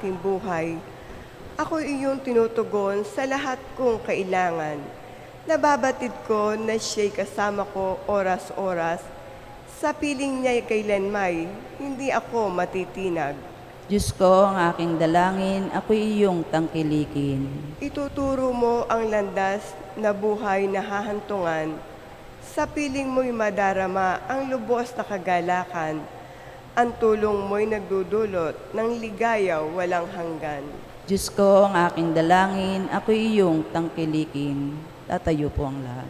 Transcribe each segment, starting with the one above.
aking buhay. Ako iyong tinutugon sa lahat kong kailangan. Nababatid ko na siya'y kasama ko oras-oras. Sa piling niya'y kailanmay, hindi ako matitinag. Diyos ko, ang aking dalangin, ako iyong tangkilikin. Ituturo mo ang landas na buhay na hahantungan. Sa piling mo'y madarama ang lubos na kagalakan. Ang tulong mo'y nagdudulot ng ligaya walang hanggan. Diyos ko, ang aking dalangin, ako iyong tangkilikin. Tatayo po ang lahat.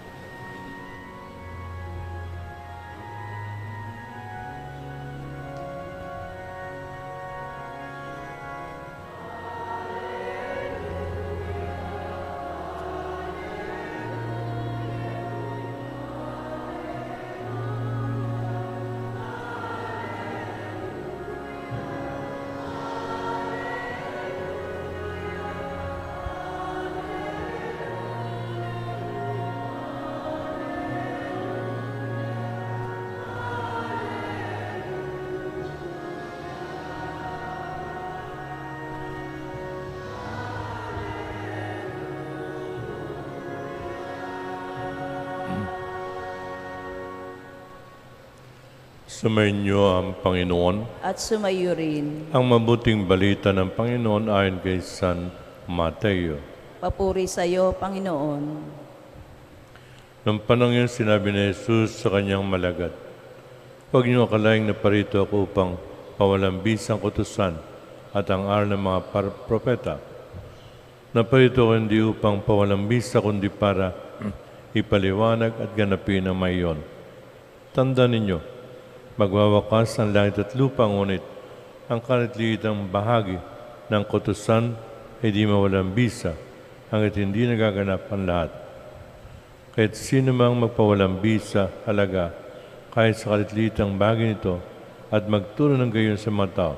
Sumainyo ang Panginoon. At sumayo rin. Ang mabuting balita ng Panginoon ayon kay San Mateo. Papuri sa iyo, Panginoon. Nung panong yun, sinabi ni Jesus sa kanyang malagad, Huwag niyo akalaing naparito ako upang pawalang bisang kutusan at ang aral ng mga par- propeta. Naparito ako hindi upang pawalang bisa, kundi para ipaliwanag at ganapin ang mayon. Tanda ninyo, magwawakas ang langit at lupa, ngunit ang kalitliitang bahagi ng kutusan ay di mawalang bisa hanggat hindi nagaganap ang lahat. Kahit sino mang magpawalang bisa, halaga, kahit sa kalitlitang bagay nito, at magturo ng gayon sa mga tao,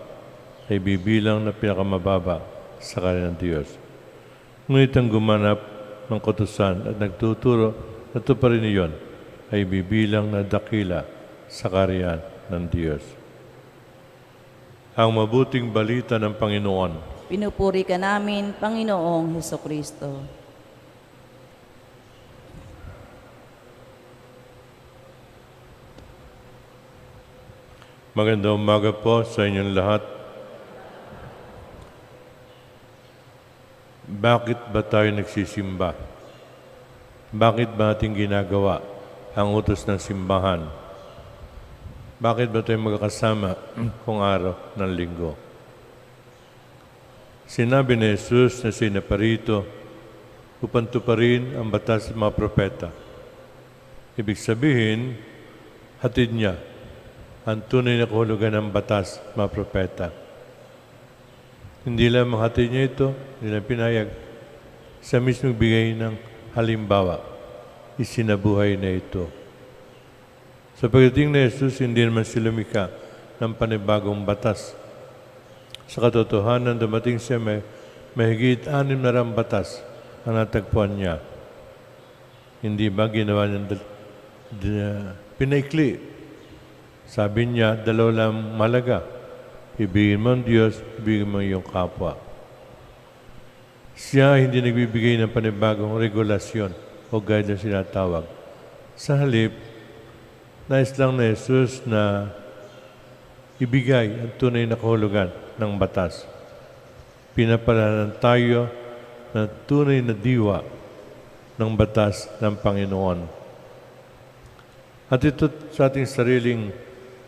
ay bibilang na pinakamababa sa kanilang Diyos. Ngunit ang gumanap ng kutusan at nagtuturo na ito pa rin iyon, ay bibilang na dakila sa kariyan ng Diyos. Ang mabuting balita ng Panginoon Pinupuri ka namin, Panginoong Heso Kristo. Magandang umaga po sa inyong lahat. Bakit ba tayo nagsisimba? Bakit ba ating ginagawa ang utos ng simbahan? Bakit ba tayo magkakasama kung araw ng linggo? Sinabi ni Jesus na sinaparito upang tuparin ang batas ng mga propeta. Ibig sabihin, hatid niya ang tunay na kahulugan ng batas, mga propeta. Hindi lang makatid niya ito, hindi lang pinayag. Sa mismong bigay ng halimbawa, isinabuhay na ito. Sa pagdating ni Jesus, hindi naman sila lumika ng panibagong batas. Sa katotohanan, dumating siya may mahigit anim na rang batas ang natagpuan niya. Hindi ba ginawa niya di- pinaikli sabi niya, dalawa lang malaga. Ibigin mo ang Diyos, ibigin mo yung kapwa. Siya hindi nagbibigay ng panibagong regulasyon o guidance sinatawag. Sa halip, nais lang na Jesus na ibigay ang tunay na kahulugan ng batas. Pinapalanan tayo ng tunay na diwa ng batas ng Panginoon. At ito sa ating sariling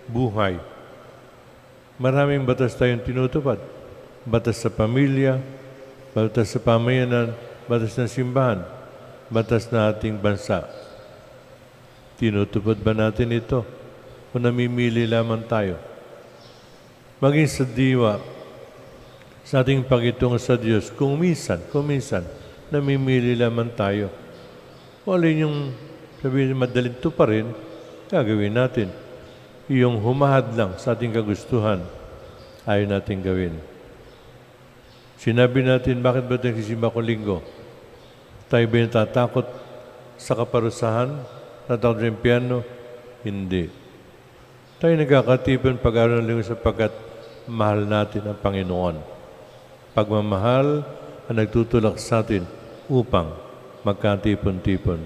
buhay. Maraming batas tayong tinutupad. Batas sa pamilya, batas sa pamayanan, batas ng simbahan, batas na ating bansa. Tinutupad ba natin ito? O namimili lamang tayo? Maging sa diwa, sa ating pagitungo sa Diyos, kung minsan, kung minsan, namimili lamang tayo. O alin yung sabihin, madaling to pa rin, gagawin natin yung humahad lang sa ating kagustuhan, ayaw natin gawin. Sinabi natin, bakit ba tayo nagsisimba ko linggo? Tayo ba natatakot sa kaparusahan? Natakot sa impyerno? Hindi. Tayo nagkakatipon pag-araw ng linggo sapagkat mahal natin ang Panginoon. Pagmamahal ang nagtutulak sa atin upang magkatipon-tipon.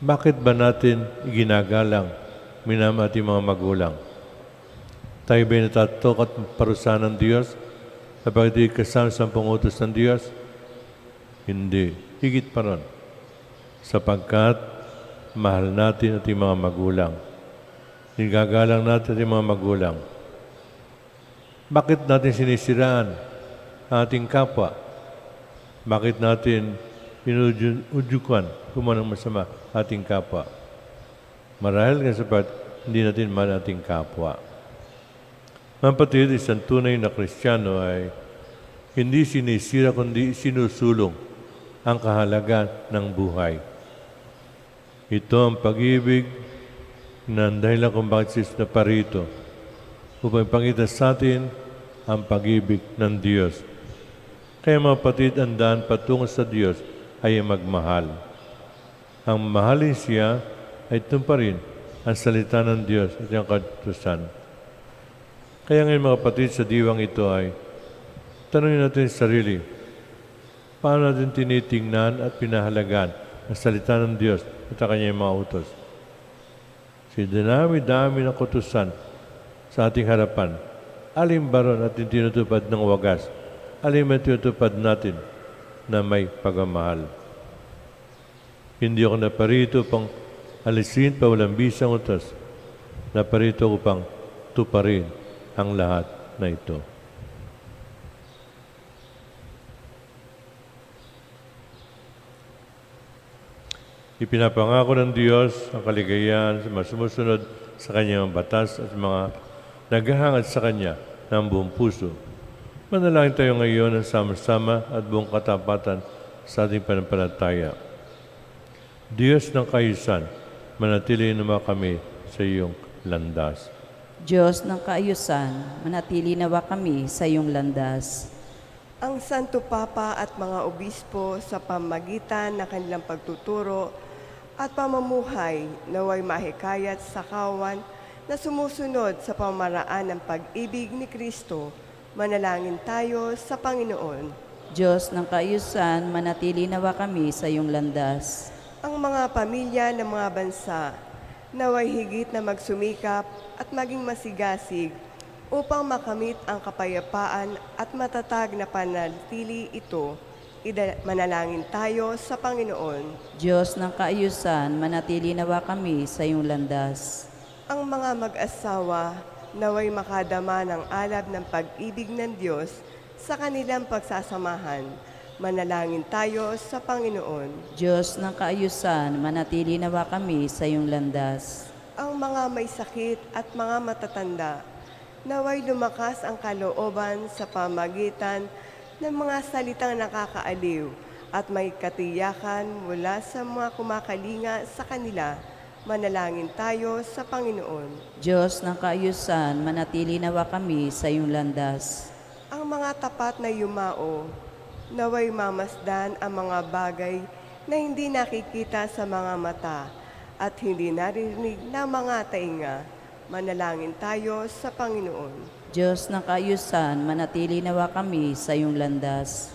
Bakit ba natin iginagalang minama ating mga magulang? Tayo ba'y natatok at parusahan ng Diyos kapag di kasama sa pangutos ng Diyos? Hindi. Higit pa ron. Sapagkat mahal natin ating mga magulang. Nagagalang natin ating mga magulang. Bakit natin sinisiraan ang ating kapwa? Bakit natin pinudyukan kumanang masama ating kapwa? Marahil nga sapat, hindi natin mahal ating kapwa. Mga kapatid, isang tunay na kristyano ay hindi sinisira kundi sinusulong ang kahalagan ng buhay. Ito ang pag-ibig na dahilan kung bakit sis na parito upang ipakita sa atin ang pag-ibig ng Diyos. Kaya mga kapatid, ang daan patungo sa Diyos ay magmahal. Ang mahalin siya ay tumparin ang salita ng Diyos at ang katusan. Kaya ngayon mga kapatid, sa diwang ito ay tanongin natin sa sarili, paano natin tinitingnan at pinahalagan ang salita ng Diyos at ang kanyang mga utos. Si dinami-dami ng kutusan sa ating harapan, alin ba ron ating tinutupad ng wagas? Alin ba tinutupad natin na may pagmamahal? Hindi ako naparito pang alisin pa walang bisang utos. Naparito ko pang tuparin ang lahat na ito. Ipinapangako ng Diyos ang kaligayahan sa mga sumusunod sa kanyang batas at mga naghahangad sa Kanya ng buong puso. Manalangin tayo ngayon ng sama-sama at buong katapatan sa ating panampalataya. Diyos ng kayusan, manatili naman kami sa iyong landas. Diyos ng kaayusan, manatili nawa kami sa iyong landas. Ang Santo Papa at mga obispo sa pamagitan ng kanilang pagtuturo at pamumuhay naway mahikayat sa kawan na sumusunod sa pamaraan ng pag-ibig ni Kristo. Manalangin tayo sa Panginoon. Diyos ng kaayusan, manatili nawa kami sa iyong landas. Ang mga pamilya ng mga bansa naway higit na magsumikap at maging masigasig upang makamit ang kapayapaan at matatag na panatili ito. Ida- manalangin tayo sa Panginoon. Diyos ng kaayusan, manatili nawa kami sa iyong landas. Ang mga mag-asawa naway makadama ng alab ng pag-ibig ng Diyos sa kanilang pagsasamahan. Manalangin tayo sa Panginoon. Diyos ng kaayusan, manatili nawa kami sa iyong landas. Ang mga may sakit at mga matatanda, naway lumakas ang kalooban sa pamagitan ng mga salitang nakakaaliw at may katiyakan mula sa mga kumakalinga sa kanila. Manalangin tayo sa Panginoon. Diyos ng kaayusan, manatili nawa kami sa iyong landas. Ang mga tapat na yumao, naway mamasdan ang mga bagay na hindi nakikita sa mga mata at hindi narinig na mga tainga. Manalangin tayo sa Panginoon. Diyos ng kaayusan, manatili nawa kami sa iyong landas.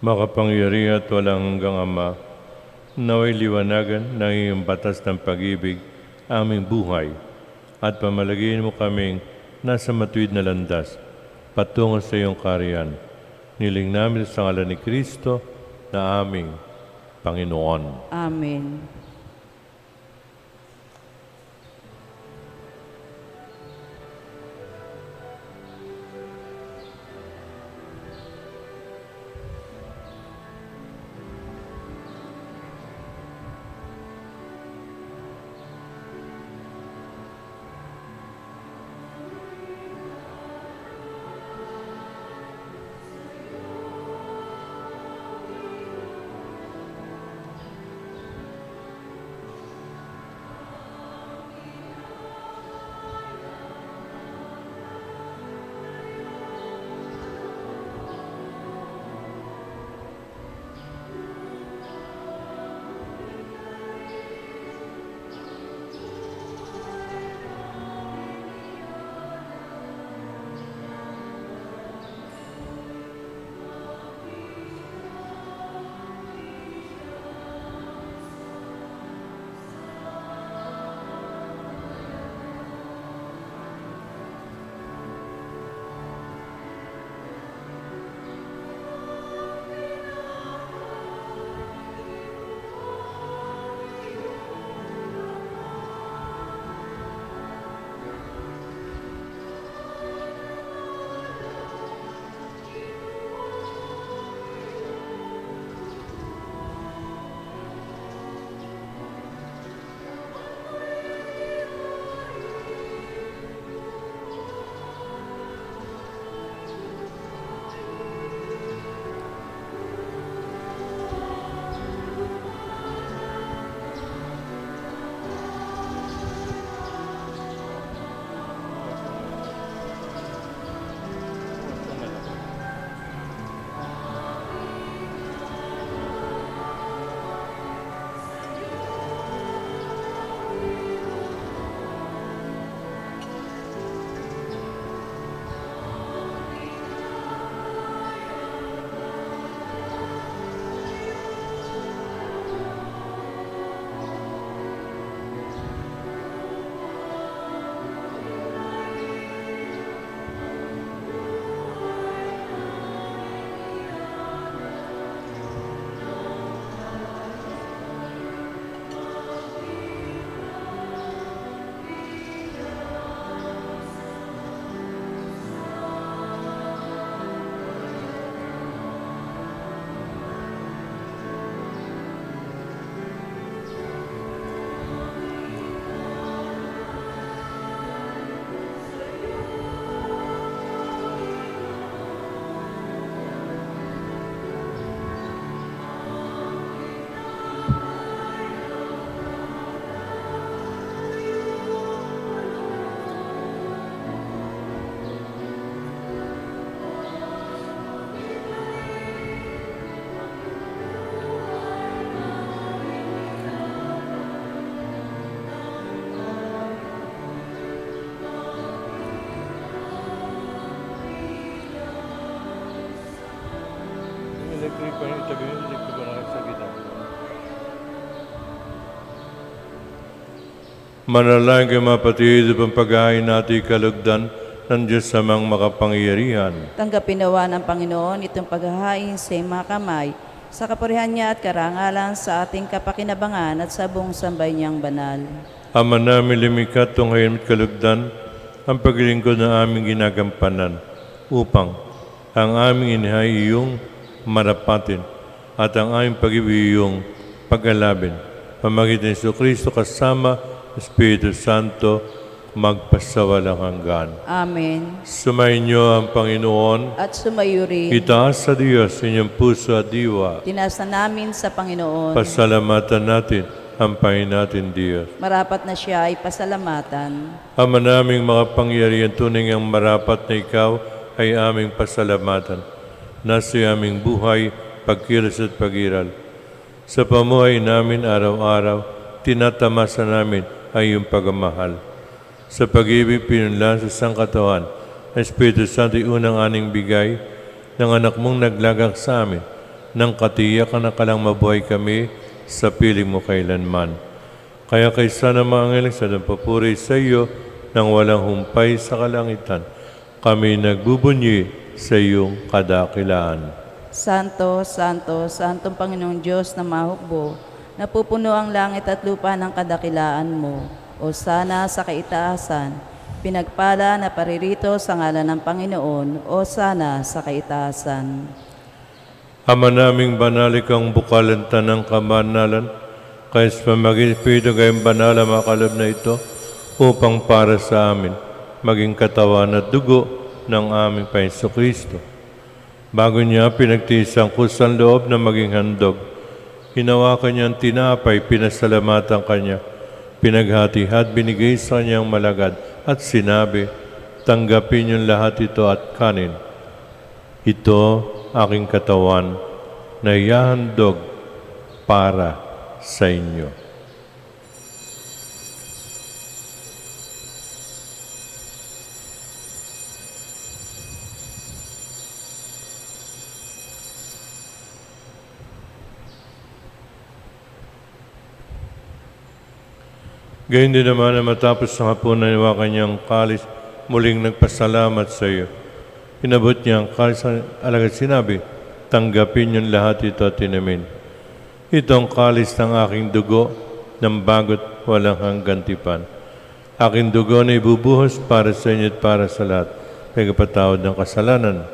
Makapangyari at walang hanggang Ama, naway liwanagan ng iyong batas ng pag-ibig aming buhay at pamalagin mo kaming nasa matuwid na landas patungo sa iyong kariyan. Niling namin sa ngalan ni Kristo na aming Panginoon. Amen. Manalangin kayo mga patid, upang paghahain natin kalugdan ng Diyos sa mga makapangyarihan. Tanggapin nawa ng Panginoon itong paghahain sa mga kamay, sa kapurihan niya at karangalan sa ating kapakinabangan at sa buong sambay niyang banal. Ama namin limikat tunghayin at kalugdan ang paglingkod ng aming ginagampanan upang ang aming inihay iyong marapatin at ang aming pag-ibig iyong pag-alabin. Pamagitan ni Kristo kasama Espiritu Santo magpasawalang hanggan. Amen. Sumayin niyo ang Panginoon, At sumayo rin, itaas sa Diyos inyong puso at diwa. tinasa namin sa Panginoon. Pasalamatan natin ang Panginoon natin Diyos. Marapat na siya ay pasalamatan. Ama naming mga pangyarihan tunay ang marapat na ikaw ay aming pasalamatan. Nasa aming buhay, pagkilos at pagiral. Sa pamuhay namin araw-araw, tinatamasa namin ay iyong pagmamahal. Sa pag-ibig pinunlan sa sangkatawan, ang Espiritu Santo ay unang aning bigay ng anak mong naglagak sa amin, nang katiyakan na kalang mabuhay kami sa piling mo kailanman. Kaya kay sana mga angeling sa papuri sa iyo nang walang humpay sa kalangitan, kami nagbubunyi sa iyong kadakilaan. Santo, Santo, Santong Panginoong Diyos na mahukbo, napupuno ang langit at lupa ng kadakilaan mo. O sana sa kaitaasan, pinagpala na paririto sa ngalan ng Panginoon, o sana sa kaitaasan. Ama naming banalik ang bukalantan ng kamanalan, kaya sa maging Espiritu kayong banal ang makalab na ito, upang para sa amin, maging katawan at dugo ng aming Paiso Kristo. Bago niya pinagtiis ang kusang loob na maging handog, hinawakan niya ang tinapay, pinasalamatan kanya, pinaghati-hat, binigay sa kanyang malagad, at sinabi, tanggapin niyo lahat ito at kanin. Ito aking katawan na ihahandog para sa inyo. Gayun din naman na matapos ng hapunan niwa kanyang kalis, muling nagpasalamat sa iyo. Pinabot niya ang kalis alagad sinabi, tanggapin niyo lahat ito at tinamin. Ito ang kalis ng aking dugo ng bagot walang hanggang tipan. Aking dugo na ibubuhos para sa inyo at para sa lahat. Kaya kapatawad ng kasalanan.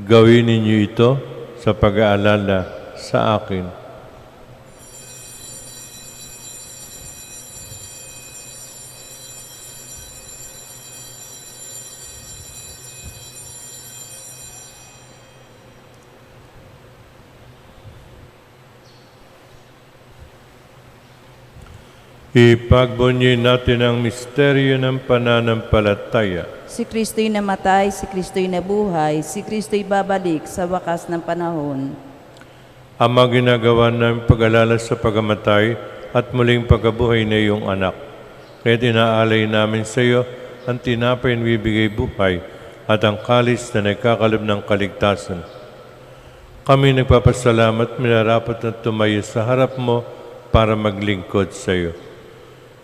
Gawin ninyo ito sa pag-aalala sa akin. Ipagbunyi natin ang misteryo ng pananampalataya. Si Kristo'y namatay, si Kristo'y nabuhay, si Kristo'y babalik sa wakas ng panahon. Ama, ginagawa namin pag-alala sa pagamatay at muling pagkabuhay na iyong anak. Kaya tinaalay namin sa iyo ang tinapay na bibigay buhay at ang kalis na nagkakalob ng kaligtasan. Kami nagpapasalamat, minarapat na tumayo sa harap mo para maglingkod sa iyo.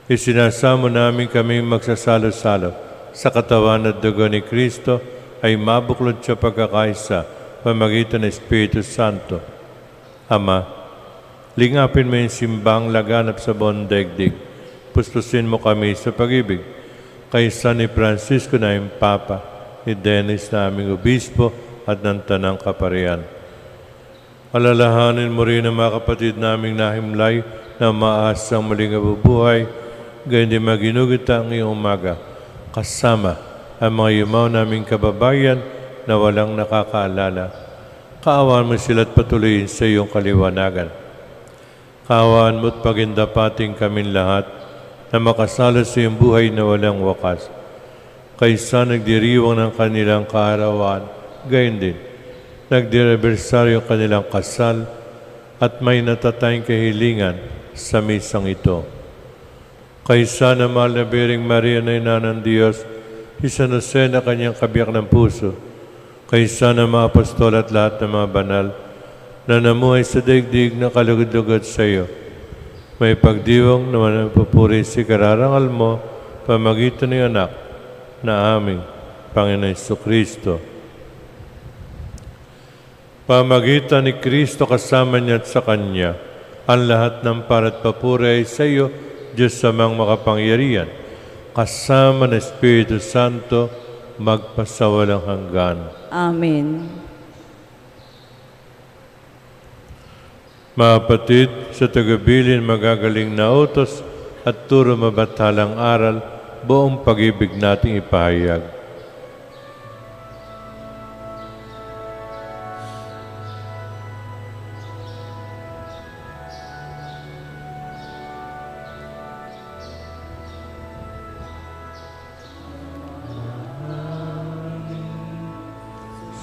Isinasamo namin kami magsasalo-salo sa katawan at dugo ni Kristo ay mabuklod sa pagkakaisa pamagitan ng Espiritu Santo. Ama, lingapin mo yung simbang laganap sa buong daigdig. Pustusin mo kami sa pag-ibig. Kay San ni Francisco na yung Papa, ni Dennis na aming Obispo at ng Tanang Kaparian. Alalahanin mo rin ang mga kapatid naming nahimlay na maasang muling abubuhay, gayon din maginugot ang iyong umaga, kasama ang mga yumaw naming kababayan na walang nakakaalala. Kaawaan mo sila at patuloyin sa iyong kaliwanagan. Kaawaan mo at pagindapating kaming lahat na makasalo sa iyong buhay na walang wakas. Kaysa nagdiriwang ng kanilang kaarawan, gayon din, nagdirebersaryo ang kanilang kasal at may natatayang kahilingan sa misang ito. Kaysa na mahal na Biring Maria na ina ng Diyos, isa na na kanyang kabiyak ng puso, kaysa na mga apostol at lahat ng mga banal, na namuhay sa daigdig na kalugod-lugod sa iyo. May pagdiwang naman ang papuri si kararangal mo pamagitan ng anak na aming Panginoon Hesus Kristo. Pamagitan ni Kristo kasama niya at sa Kanya, ang lahat ng parat papuri ay sa iyo, Diyos sa mga makapangyarihan, kasama ng Espiritu Santo, magpasawalang hanggan. Amen. Mga kapatid, sa tagabilin magagaling na utos at turo mabatalang aral, buong pag-ibig nating ipahayag.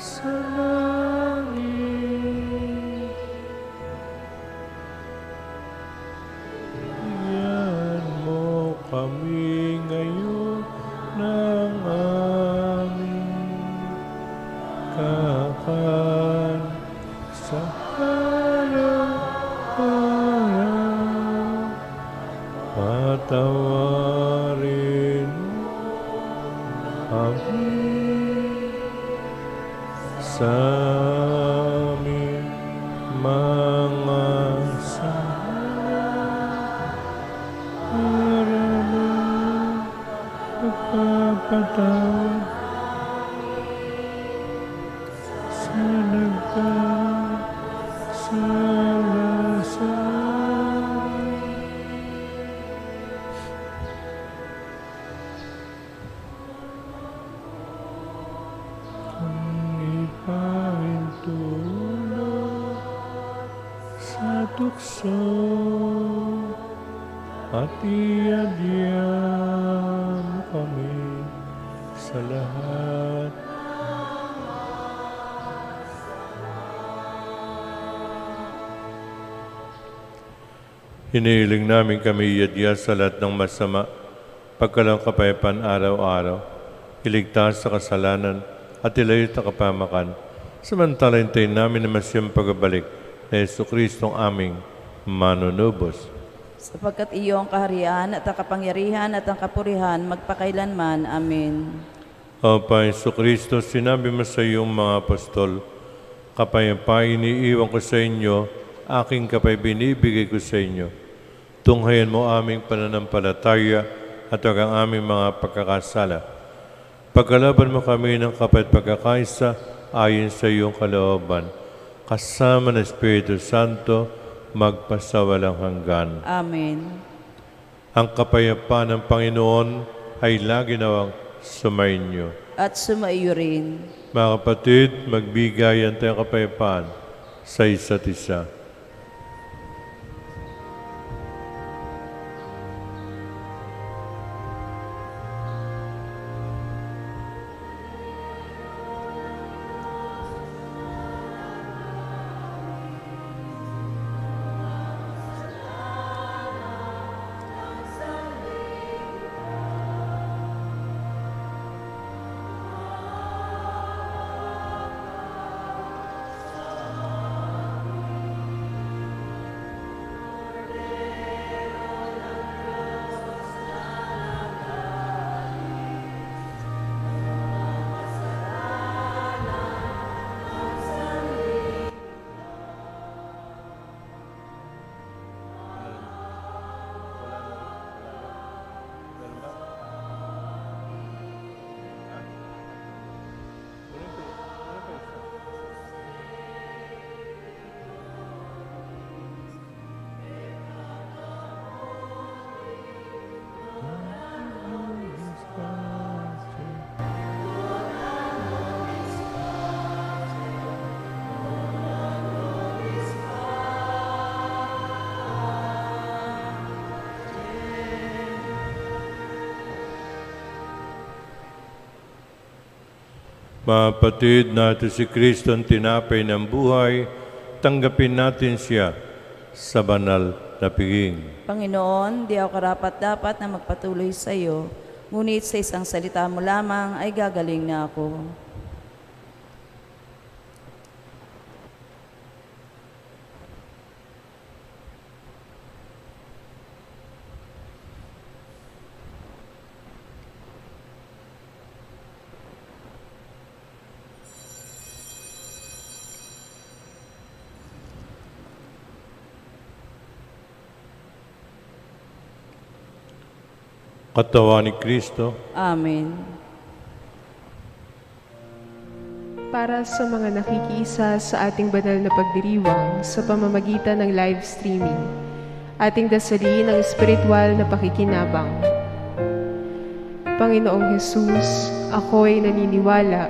sa langit. Bigyan mo kami ngayon ng aming kakan sa araw-araw. Patawarin mo kami sa Hinihiling namin kami iadya sa lahat ng masama, pagkalang kapayapaan araw-araw, iligtas sa kasalanan at ilayo sa kapamakan. Samantala hintayin namin na masyang pagbalik na Yesu Kristong aming manunubos. Sapagkat iyo ang kaharian at ang kapangyarihan at ang kapurihan magpakailanman. Amen. O Pa Yesu Kristo, sinabi mo sa iyong mga apostol, kapayapaan iniiwan ko sa inyo, aking kapay binibigay ko sa inyo. Tunghayan mo aming pananampalataya at huwag ang aming mga pagkakasala. Pagkalaban mo kami ng kapat pagkakaisa ayon sa iyong kalooban, kasama ng Espiritu Santo, magpasawalang hanggan. Amen. Ang kapayapaan ng Panginoon ay lagi nawang sumainyo. At sumaiyo rin. Mga kapatid, magbigayan tayong kapayapaan sa isa't isa. Mapatid natin si Kristo ang tinapay ng buhay, tanggapin natin siya sa banal na piging. Panginoon, di ako karapat-dapat na magpatuloy sa iyo, ngunit sa isang salita mo lamang ay gagaling na ako. Katawan ni Kristo, Amen. Para sa mga nakikiisa sa ating banal na pagdiriwang sa pamamagitan ng live streaming, ating dasalin ang espiritual na pakikinabang. Panginoong Hesus, ako ay naniniwala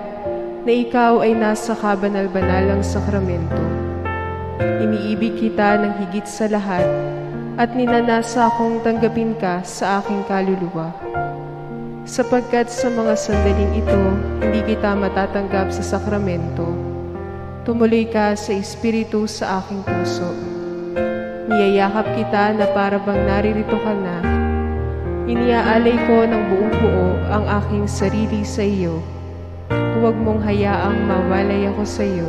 na ikaw ay nasa kabanal-banalang sakramento. Iniibig kita ng higit sa lahat at ninanasa akong tanggapin ka sa aking kaluluwa sapagkat sa mga sandaling ito, hindi kita matatanggap sa sakramento. Tumuloy ka sa Espiritu sa aking puso. Niyayakap kita na para bang naririto ka na. Iniaalay ko ng buong buo ang aking sarili sa iyo. Huwag mong hayaang mawalay ako sa iyo.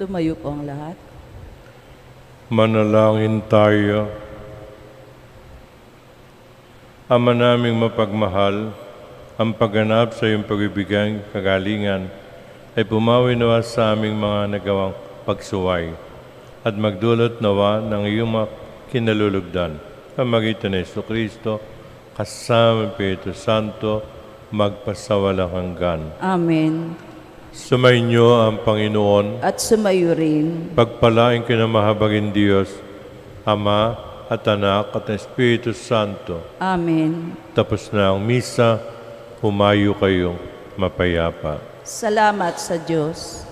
Tumayo po ang lahat. manalangin tayo. Ama naming mapagmahal, ang pagganap sa iyong pagbibigay kagalingan ay pumawi nawa sa aming mga nagawang pagsuway at magdulot nawa ng iyong mga kinalulugdan. Pamagitan ni Yesu Kristo, kasama ng Espiritu Santo, magpasawalang hanggan. Amen. Sumainyo ang Panginoon, At sumayo rin. pagpalain kinamahabagin Diyos, Ama at Anak at Espiritu Santo. Amen. Tapos na ang misa, humayo kayong mapayapa. Salamat sa Diyos.